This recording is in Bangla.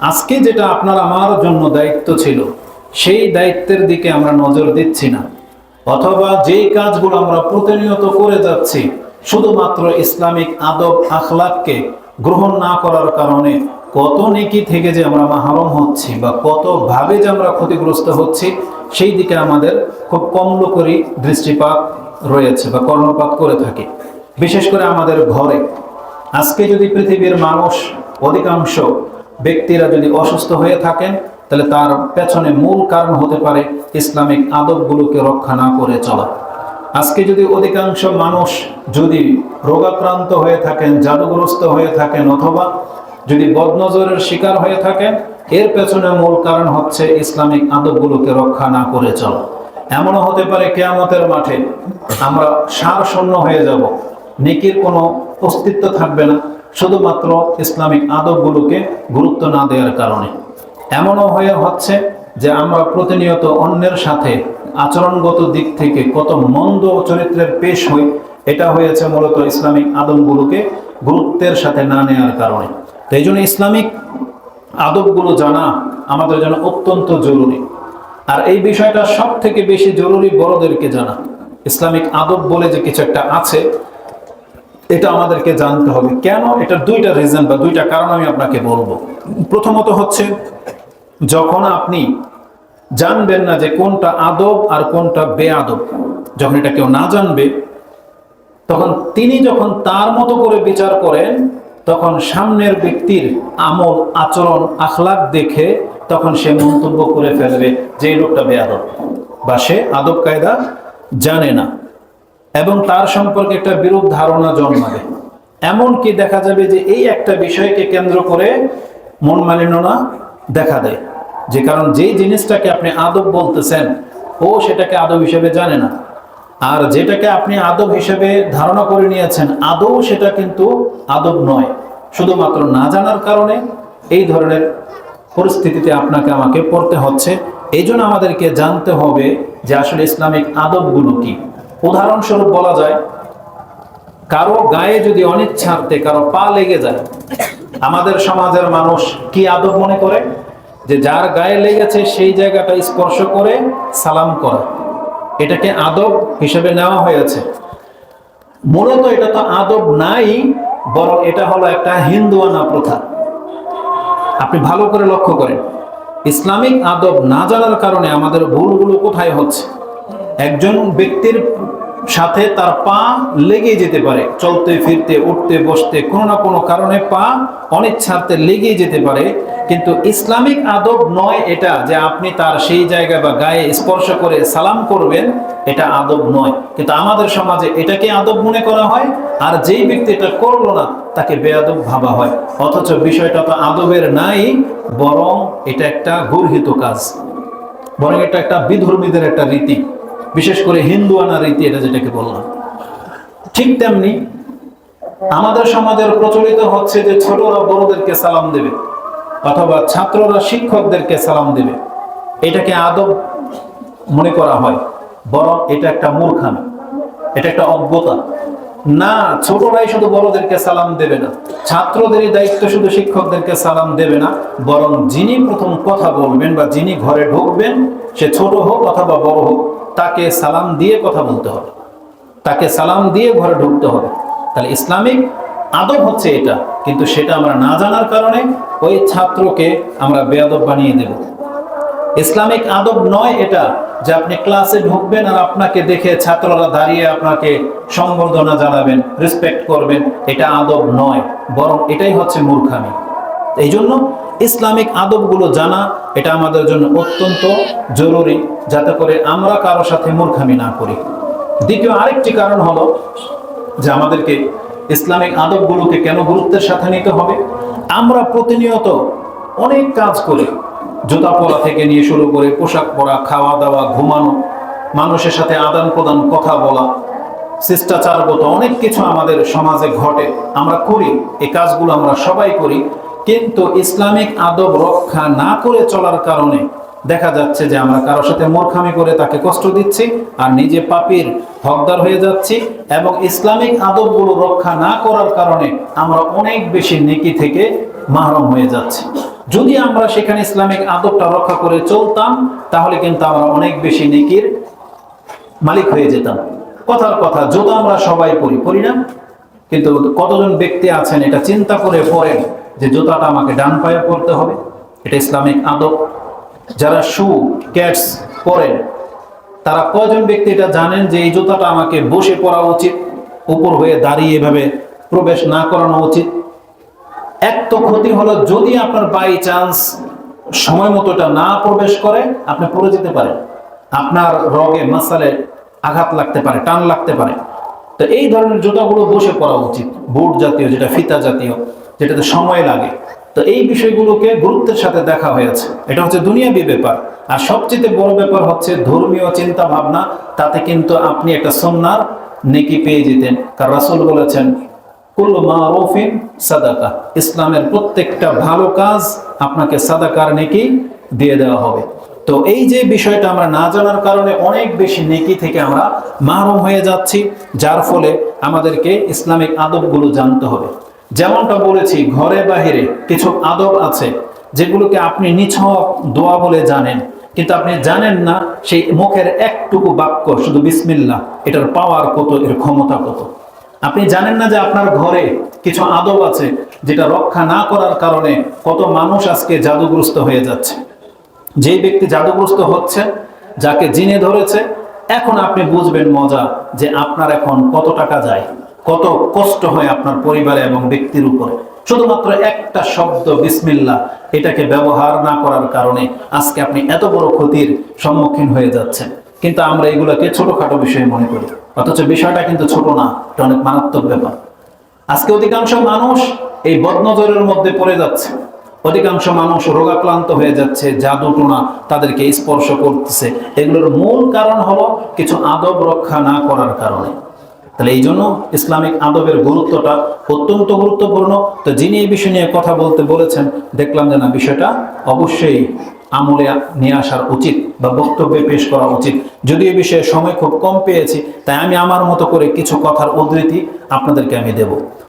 আজকে যেটা আপনার আমার জন্য দায়িত্ব ছিল, সেই দায়িত্বের দিকে আমরা নজর দিচ্ছি না। অথবা যেই কাজগুলো আমরা প্রতিনিয়ত করে যাচ্ছি, শুধুমাত্র ইসলামিক আদব আখলাককে গ্রহণ না করার কারণে কত নেকি থেকে যে আমরা মাহরম হচ্ছি বা কত ভাবে যে আমরা ক্ষতিগ্রস্ত হচ্ছি, সেই দিকে আমাদের খুব কম লোকেরই দৃষ্টিপাত রয়েছে বা কর্ণপাত করে থাকি। বিশেষ করে আমাদের ঘরে। আজকে যদি পৃথিবীর মানুষ অধিকাংশ ব্যক্তিরা যদি অসুস্থ হয়ে থাকেন, তাহলে তার পেছনে মূল কারণ হতে পারে ইসলামিক আদবগুলোকে রক্ষা না করে চলা। আজকে যদি অধিকাংশ মানুষ যদি রোগাক্রান্ত হয়ে থাকেন, জাদুগ্রস্ত হয়ে থাকেন অথবা যদি বদনজরের শিকার হয়ে থাকেন, এর পেছনে মূল কারণ হচ্ছে ইসলামিক আদবগুলোকে রক্ষা না করে চলা। এমনও হতে পারে কেয়ামতের মাঠে আমরা সার শূন্য হয়ে যাব, নেকির কোনো অস্তিত্ব থাকবে না। শুধুমাত্র ইসলামিক আদবগুলোকে গুরুত্ব না দেওয়ার কারণে। এমনও হয়ে হচ্ছে যে আমরা প্রতিনিয়ত অন্যের সাথে আচরণগত দিক থেকে কত মন্দ চরিত্রের পেশ হই, এটা হয়েছে মূলত ইসলামিক আদবগুলোকে গুরুত্বের সাথে না নেওয়ার কারণে। তো এই জন্য ইসলামিক আদবগুলো জানা আমাদের জন্য অত্যন্ত জরুরি। আর এই বিষয়টা সব থেকে বেশি জরুরি বড়দেরকে জানা। ইসলামিক আদব বলে যে কিছু একটা আছে এটা আমাদেরকে জানতে হবে। কেন? এটার দুইটা রিজন বা দুইটা কারণ আমি আপনাকে বলব। প্রথমত হচ্ছে, যখন আপনি জানবেন না যে কোনটা আদব আর কোনটা বেআদব, যখন এটা কেউ না জানবে, তখন তিনি যখন তার মতো করে বিচার করেন, তখন সামনের ব্যক্তির আমল, আচরণ আখলাক দেখে তখন সে মন্তব্য করে ফেলবে যে লোকটা বেআদব বা সে আদব কায়দা জানে না। এবং তার সম্পর্কে একটা বিরূপ ধারণা জন্মাবে। এমনকি দেখা যাবে যে এই একটা বিষয়কে কেন্দ্র করে মন মালিন্যনা দেখা দেয়। যে কারণ যেই জিনিসটাকে আপনি আদব বলতেছেন, ও সেটাকে আদব হিসেবে জানে না। আর যেটাকে আপনি আদব হিসেবে ধারণা করে নিয়েছেন, আদৌ সেটা কিন্তু আদব নয়। শুধুমাত্র না জানার কারণে এই ধরনের পরিস্থিতিতে আপনাকে আমাকে পড়তে হচ্ছে। এই আমাদেরকে জানতে হবে যে আসলে ইসলামিক আদবগুলো কি। উদাহরণস্বরূপ বলা যায়, কারও গায়ে যদি অনিচ্ছার্থে কারও পা লেগে যায়, আমাদের সমাজের মানুষ কি আদব মনে করে? যে যার গায়ে লেগেছে সেই জায়গাটা স্পর্শ করে সালাম করা। এটাকে আদব হিসেবে নেওয়া হয়েছে। মূলত এটা তো আদব নাই, বরং এটা হলো একটা হিন্দুয়ানা প্রথা। আপনি ভালো করে লক্ষ্য করেন, ইসলামিক আদব না জানার কারণে আমাদের ভুলগুলো কোথায় হচ্ছে? একজন ব্যক্তির সাথে তার পা লেগে যেতে পারে। চলতে, ফিরতে, উঠতে, বসতে কোনো না কোনো কারণে পা অনিচ্ছার্থে লেগে যেতে পারে। কিন্তু ইসলামিক আদব নয় এটা যে আপনি তার সেই জায়গা বা গায়ে স্পর্শ করে সালাম করবেন, এটা আদব নয়। কিন্তু আমাদের সমাজে এটাকে আদব মনে করা হয়, আর যেই ব্যক্তি এটা করল না, তাকে বেআদব ভাবা হয়। অথচ বিষয়টা তো আদবের নাই, বরং এটা একটা গর্হিত কাজ। বরং এটা একটা বিধর্মীদের একটা রীতি। বিশেষ করে হিন্দুয়ানা রীতি এটা যেটাকে বললাম। ঠিক তেমনি আমাদের সমাজের প্রচলিত হচ্ছে যে ছোটরা বড়দেরকে সালাম দেবে অথবা ছাত্ররা শিক্ষকদেরকে সালাম দেবে। এটাকে আদব মনে করা হয়, বরং এটা একটা মূর্খামি, এটা একটা অজ্ঞতা। না, ছোটরাই শুধু বড়দেরকে সালাম দেবে না, ছাত্রদেরই দায়িত্ব শুধু শিক্ষকদেরকে সালাম দেবে না, বরং যিনি প্রথম কথা বলবেন বা যিনি ঘরে ঢুকবেন, সে ছোট হোক অথবা বড় হোক তাকে সালাম দিয়ে কথা বলতে হবে। তাকে সালাম দিয়ে ঘরে ঢুকতে হবে। তাহলে ইসলামিক আদব হচ্ছে এটা, কিন্তু সেটা আমরা না জানার কারণে ওই ছাত্রকে আমরা বেয়াদব বানিয়ে দেব। ইসলামিক আদব নয় এটা যে আপনি ক্লাসে ঢুকবেন আর আপনাকে দেখে ছাত্ররা দাঁড়িয়ে আপনাকে সম্বর্ধনা জানাবেন রেসপেক্ট করবেন, এটা আদব নয়, বরং এটাই হচ্ছে মূর্খামি। এই জন্য ইসলামিক আদবগুলো জানা, এটা আমাদের জন্য অত্যন্ত জরুরি যাতে করে আমরা কারও সাথে মূর্খামি না করি। দ্বিতীয় আরেকটি কারণ হলো যে আমাদেরকে ইসলামিক আদবগুলোকে কেন গুরুত্বের সাথে নিতে হবে? আমরা প্রতিনিয়ত অনেক কাজ করি জুতা পরা থেকে নিয়ে শুরু করে পোশাক পরা খাওয়া দাওয়া ঘুমানো, মানুষের সাথে আদান প্রদান কথা বলা, শিষ্টাচারগত অনেক কিছু আমাদের সমাজে ঘটে। আমরা করি, এই কাজগুলো আমরা সবাই করি। কিন্তু ইসলামিক আদব রক্ষা না করে চলার কারণে দেখা যাচ্ছে যে আমরা কারোর সাথে মূর্খামি করে তাকে কষ্ট দিচ্ছি আর নিজে পাপির হকদার হয়ে যাচ্ছি এবং ইসলামিক আদবগুলো রক্ষা না করার কারণে আমরা অনেক বেশি নেকি থেকে মাহরম হয়ে যাচ্ছি। যদি আমরা সেখানে ইসলামিক আদবটা রক্ষা করে চলতাম, তাহলে কিন্তু আমরা অনেক বেশি নেকির মালিক হয়ে যেতাম। কথার কথা জুতো আমরা সবাই পড়ি পরি না? কিন্তু কতজন ব্যক্তি আছেন এটা চিন্তা করে পড়েন। যে জুতাটা আমাকে ডান পায়ে পরতে হবে, এটা ইসলামিক আদব। যারা শু, ক্যাটস পরেন, তারা কয়জন ব্যক্তি এটা জানেন যে এই জুতাটা আমাকে বসে পরা উচিত, উপর হয়ে দাঁড়িয়ে এভাবে প্রবেশ না করানো উচিত? এক তো ক্ষতি হলো যদি আপনার বাই চান্স সময় মতো এটা না প্রবেশ করে, আপনি পড়ে যেতে পারেন। আপনার রগে মাসালে আঘাত লাগতে পারে, টান লাগতে পারে। তো এই ধরনের জুতাগুলো বসে পড়া উচিত, বুট জাতীয় যেটা, ফিতা জাতীয়, যেটাতে সময় লাগে। তো এই বিষয়গুলোকে গুরুত্বের সাথে দেখা হয়েছে। এটা হচ্ছে দুনিয়াবি ব্যাপার। আর সবচেয়ে বড় ব্যাপার হচ্ছে ধর্মীয় চিন্তা ভাবনা তাতে কিন্তু আপনি একটা সন্ন্যার নেকি পেয়ে যেতেন। কারণ রাসূল বলেছেন কুল্লু মারুফিন সাদাকা। ইসলামের প্রত্যেকটা ভালো কাজ আপনাকে সাদাকার নেকি দিয়ে দেওয়া হবে। তো এই যে বিষয়টা আমরা না জানার কারণে অনেক বেশি নেকি থেকে আমরা মাহরুম হয়ে যাচ্ছি, যার ফলে আমাদেরকে ইসলামিক আদবগুলো জানতে হবে। যেমনটা বলেছি, ঘরে বাহিরে কিছু আদব আছে যেগুলোকে আপনি নিছক দোয়া বলে জানেন, কিন্তু আপনি জানেন না সেই মুখের একটুকু বাক্য, শুধু বিসমিল্লা এটার পাওয়ার কত, এর ক্ষমতা কত। আপনি জানেন না যে আপনার ঘরে কিছু আদব আছে যেটা রক্ষা না করার কারণে কত মানুষ আজকে জাদুগ্রস্ত হয়ে যাচ্ছে। যে ব্যক্তি জাদুগ্রস্ত হচ্ছে, যাকে জিনে ধরেছে, এখন আপনি বুঝবেন মজা যে আপনার এখন কত টাকা যায়, কত কষ্ট হয় আপনার পরিবারে এবং ব্যক্তির উপরে। শুধুমাত্র একটা শব্দ, বিসমিল্লা, এটাকে ব্যবহার না করার কারণে আজকে আপনি এত বড় ক্ষতির সম্মুখীন হয়ে যাচ্ছেন। কিন্তু আমরা এগুলোকে ছোটখাটো বিষয় মনে করি। অথচ বিষয়টা কিন্তু ছোট না, এটা অনেক মারাত্মক ব্যাপার। আজকে অধিকাংশ মানুষ এই বদনজরের মধ্যে পড়ে যাচ্ছে। অধিকাংশ মানুষ রোগাক্রান্ত হয়ে যাচ্ছে, জাদু টোনা তাদেরকে স্পর্শ করতেছে। এগুলোর মূল কারণ হলো কিছু আদব রক্ষা না করার কারণে। তাহলে এই জন্য ইসলামিক আদবের গুরুত্বটা অত্যন্ত গুরুত্বপূর্ণ। তো যিনি এই বিষয় নিয়ে কথা বলতে বলেছেন, দেখলাম যে না, বিষয়টা অবশ্যই আমলে নিয়ে আসার উচিত বা বক্তব্যে পেশ করা উচিত। যদি এই বিষয়ে সময় খুব কম পেয়েছি, তাই আমি আমার মতো করে কিছু কথার উদ্ধৃতি আপনাদেরকে আমি দেব।